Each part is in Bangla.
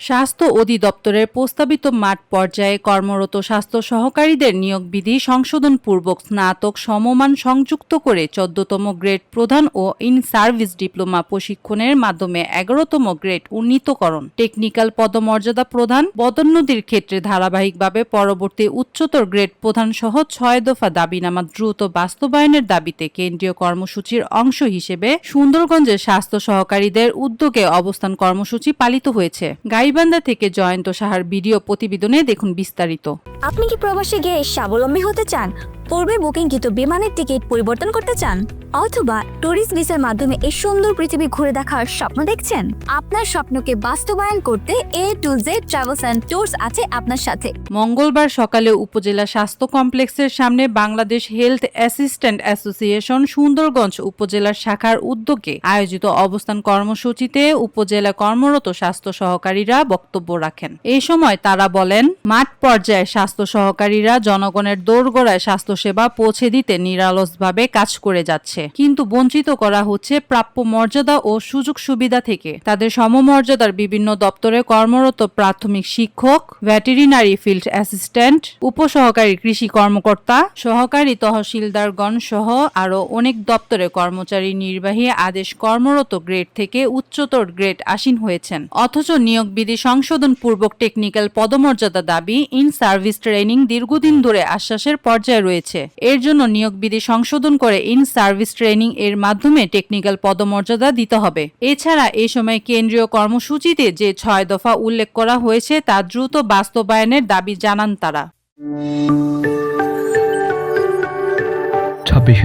স্বাস্থ্য অধিদপ্তরের প্রস্তাবিত মাঠ পর্যায়ে কর্মরত স্বাস্থ্য সহকারীদের নিয়োগ বিধি সংশোধনপূর্বক স্নাতক সমমান সংযুক্ত করে চোদ্দতম গ্রেড প্রধান ও ইন সার্ভিস ডিপ্লোমা প্রশিক্ষণের মাধ্যমে এগারোতম গ্রেড উন্নীতকরণ। টেকনিক্যাল পদমর্যাদা প্রধান। পদোন্নতির ক্ষেত্রে ধারাবাহিকভাবে পরবর্তী উচ্চতর গ্রেড প্রধান সহ ছয় দফা দাবিনামা দ্রুত বাস্তবায়নের দাবিতে কেন্দ্রীয় কর্মসূচির অংশ হিসেবে সুন্দরগঞ্জের স্বাস্থ্য সহকারীদের উদ্যোগে অবস্থান কর্মসূচি পালিত হয়েছে। গাইবান্ধা থেকে জয়ন্ত সাহার ভিডিও প্রতিবেদনে দেখুন বিস্তারিত। আপনি কি প্রবাসে গিয়ে স্বাবলম্বী হতে চান? পূর্বে বুকিংকৃত বিমানের টিকিট পরিবর্তন করতে চান, অথবা ট্যুরিস্ট ভিসার মাধ্যমে এই সুন্দর পৃথিবী ঘুরে দেখার স্বপ্ন দেখছেন? আপনার স্বপ্নকে বাস্তবায়ন করতে A to Z travels and tours আছে আপনার সাথে। মঙ্গলবার সকালে উপজেলা স্বাস্থ্য কমপ্লেক্সের সামনে Bangladesh health assistant association Sundarganj উপজেলার শাখার উদ্যোগে আয়োজিত অবস্থান কর্মসূচিতে উপজেলা কর্মরত স্বাস্থ্য সহকারীরা বক্তব্য রাখেন। এই সময় তারা বলেন, মাঠ পর্যায়ে স্বাস্থ্য সহকারীরা জনগণের দোরগোড়ায় স্বাস্থ্যসেবা পৌঁছে দিতে নিরালসভাবে কাজ করে যাচ্ছে। কিন্তু বঞ্চিত করা হচ্ছে প্রাপ্য মর্যাদা ও সুযোগ সুবিধা থেকে। তাদের সমমর্যাদার বিভিন্ন দপ্তরে কর্মরত প্রাথমিক শিক্ষক ভেটেরিনারি ফিল্ড অ্যাসিস্ট্যান্ট, উপসহকারী কৃষি কর্মকর্তা, সহকারী তহসিলদারগণ সহ আরও অনেক দপ্তরে কর্মচারী নির্বাহী আদেশ কর্মরত গ্রেড থেকে উচ্চতর গ্রেড আসীন হয়েছেন। অথচ নিয়োগ বিধি সংশোধন পূর্বক টেকনিক্যাল পদমর্যাদা দাবি ইন সার্ভিস ট্রেনিং দীর্ঘদিন ধরে আশ্বাসের পর্যায়ে রয়েছে। এর জন্য নিয়োগ বিধি সংশোধন করে ইন সার্ভিস ট্রেনিং এর মাধ্যমে টেকনিক্যাল পদমর্যাদা দিতে হবে। এছাড়া এই সময় কেন্দ্রীয় কর্মসূচিতে যে ছয় দফা উল্লেখ করা হয়েছে, তা দ্রুত বাস্তবায়নের দাবি জানান তারা।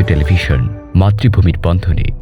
টেলিভিশন, মাতৃভূমির বন্ধনে।